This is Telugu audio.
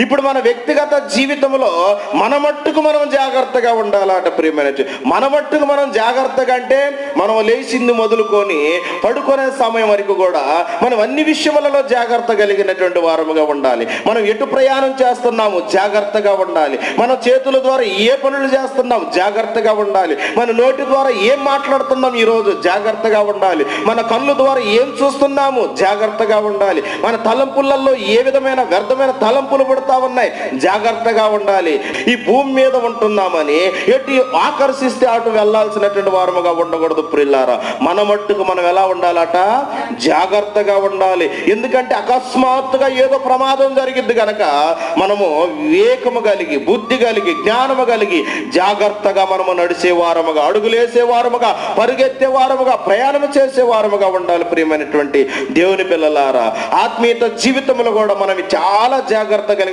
ఇప్పుడు మన వ్యక్తిగత జీవితంలో మన మట్టుకు మనం జాగ్రత్తగా ఉండాలట ప్రియమైన మన మట్టుకు మనం జాగ్రత్తగా అంటే మనం లేచింది మొదలుకొని పడుకునే సమయం వరకు కూడా మనం అన్ని విషయములలో జాగ్రత్త కలిగినటువంటి వారముగా ఉండాలి. మనం ఎటు ప్రయాణం చేస్తున్నాము జాగ్రత్తగా ఉండాలి. మన చేతుల ద్వారా ఏ పనులు చేస్తున్నాం జాగ్రత్తగా ఉండాలి. మన నోటి ద్వారా ఏం మాట్లాడుతున్నాం ఈరోజు జాగ్రత్తగా ఉండాలి. మన కళ్ళు ద్వారా ఏం చూస్తున్నాము జాగ్రత్తగా ఉండాలి. మన తలంపులలో ఏ విధమైన వ్యర్థమైన తలంపులు పడుతా ఉన్నాయి. జాగ్రత్తగా ఉండాలి. ఈ భూమి మీద ఉంటున్నామని ఎటు ఆకర్షిస్తే అటు వెళ్ళాల్సినటువంటి వారముగా ఉండకూడదు ప్రిల్లారా. మన మట్టుకు మనం ఎలా ఉండాలట? జాగ్రత్తగా ఉండాలి. ఎందుకంటే అకస్మాత్తుగా ఏదో ప్రమాదం జరిగింది గనక మనము వివేకము కలిగి బుద్ధి కలిగి జ్ఞానము కలిగి జాగ్రత్తగా మనము నడిచే వారముగా అడుగులేసే వారముగా పరిగెత్తే వారముగా ప్రయాణం చేసే వారముగా ఉండాలి ప్రియమైనటువంటి దేవుని పిల్లలారా. ఆత్మీయత జీవితంలో కూడా మనం చాలా జాగ్రత్త కలిగి